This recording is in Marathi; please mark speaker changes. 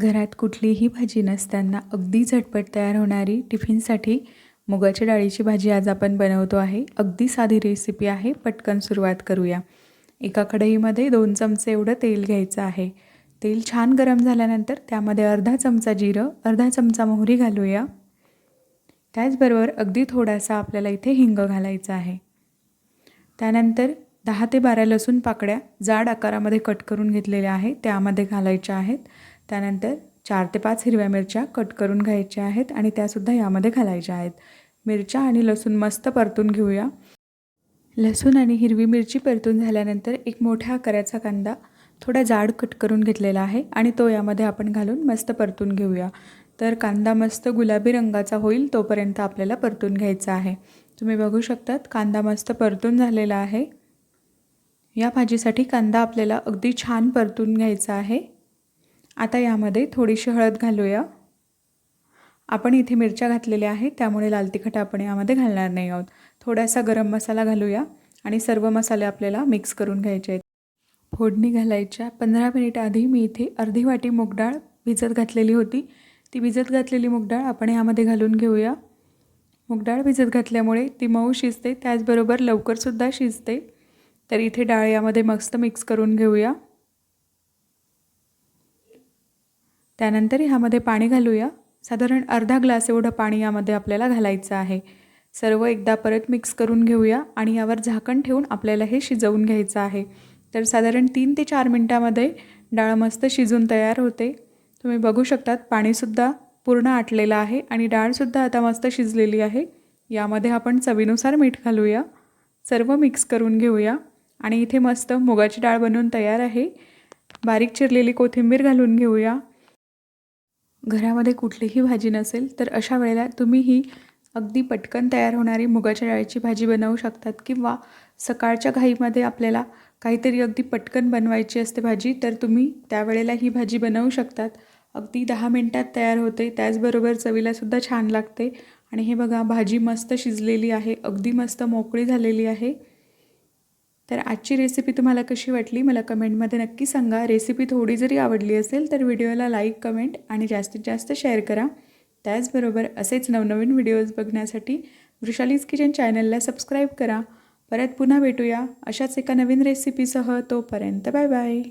Speaker 1: घरात कुठलीही भाजी नसताना अगदी झटपट तयार होणारी टिफिनसाठी मुगाच्या डाळीची भाजी आज आपण बनवतो आहे. अगदी साधी रेसिपी आहे. पटकन सुरुवात करूया. एका कढईमध्ये दोन चमचे एवढं तेल घ्यायचं आहे. तेल छान गरम झाल्यानंतर त्यामध्ये अर्धा चमचा जिरं अर्धा चमचा मोहरी घालूया. त्याचबरोबर अगदी थोडासा आपल्याला इथे हिंग घालायचा आहे. त्यानंतर दहा ते बारा लसूण पाकड्या जाड आकारामध्ये कट करून घेतलेल्या आहे त्यामध्ये घालायच्या आहेत. त्यानंतर चार ते पाच हिरव्या मिरच्या कट करून घ्यायच्या आहेत आणि त्यासुद्धा यामध्ये घालायच्या आहेत. मिरच्या आणि लसूण मस्त परतून घेऊया. लसूण आणि हिरवी मिरची परतून झाल्यानंतर एक मोठ्या आकाराचा कांदा थोडा जाड कट करून घेतलेला आहे आणि तो यामध्ये आपण घालून मस्त परतून घेऊया. तर कांदा मस्त गुलाबी रंगाचा होईल तोपर्यंत आपल्याला परतून घ्यायचा आहे. तुम्ही बघू शकतात कांदा मस्त परतून झालेला आहे. या भाजीसाठी कांदा आपल्याला अगदी छान परतून घ्यायचा आहे. आता यामध्ये थोडीशी हळद घालूया. आपण इथे मिरच्या घातलेल्या आहेत त्यामुळे लाल तिखट आपण यामध्ये घालणार नाही आहोत. थोडासा गरम मसाला घालूया आणि सर्व मसाले आपल्याला मिक्स करून घ्यायचे आहेत. फोडणी घालायच्या पंधरा मिनिट आधी मी इथे अर्धी वाटी मूगडाळ भिजत घातलेली होती. ती भिजत घातलेली मूगडाळ आपण यामध्ये घालून घेऊया. मूगडाळ भिजत घातल्यामुळे ती मऊ शिजते त्याचबरोबर लवकरसुद्धा शिजते. तर इथे डाळ यामध्ये मस्त मिक्स करून घेऊया. त्यानंतर ह्यामध्ये पाणी घालूया. साधारण अर्धा ग्लास एवढं पाणी यामध्ये आपल्याला घालायचं आहे. सर्व एकदा परत मिक्स करून घेऊया आणि यावर झाकण ठेवून आपल्याला हे शिजवून घ्यायचं आहे. तर साधारण तीन ते चार मिनटामध्ये डाळ मस्त शिजून तयार होते. तुम्ही बघू शकतात पाणीसुद्धा पूर्ण आटलेलं आहे आणि डाळसुद्धा आता मस्त शिजलेली आहे. यामध्ये आपण चवीनुसार मीठ घालूया. सर्व मिक्स करून घेऊया. आणि इथे मस्त मुगाची डाळ बनवून तयार आहे. बारीक चिरलेली कोथिंबीर घालून घेऊया. घरामध्ये कुठलीही भाजी नसेल तर अशा वेळेला तुम्ही ही अगदी पटकन तयार होणारी मुगाच्या डाळीची भाजी बनवू शकतात किंवा सकाळच्या घाईमध्ये आपल्याला काहीतरी अगदी पटकन बनवायची असते भाजी तर तुम्ही त्यावेळेला ही भाजी बनवू शकतात. अगदी दहा मिनटात तयार होते त्याचबरोबर चवीलासुद्धा छान लागते. आणि हे बघा भाजी मस्त शिजलेली आहे अगदी मस्त मोकळी झालेली आहे. तर आजची रेसिपी तुम्हाला कशी वाटली? मला कमेंटमध्ये नक्की सांगा. रेसिपी थोडी जरी आवडली असेल तर व्हिडिओला लाईक कमेंट आणि जास्तीत जास्त शेअर करा. त्याचबरोबर असेच नवनवीन व्हिडिओज बघण्यासाठी वृषालीज किचन चॅनलला सबस्क्राईब करा. परत पुन्हा भेटूया अशाच एका नवीन रेसिपीसह तोपर्यंत बाय बाय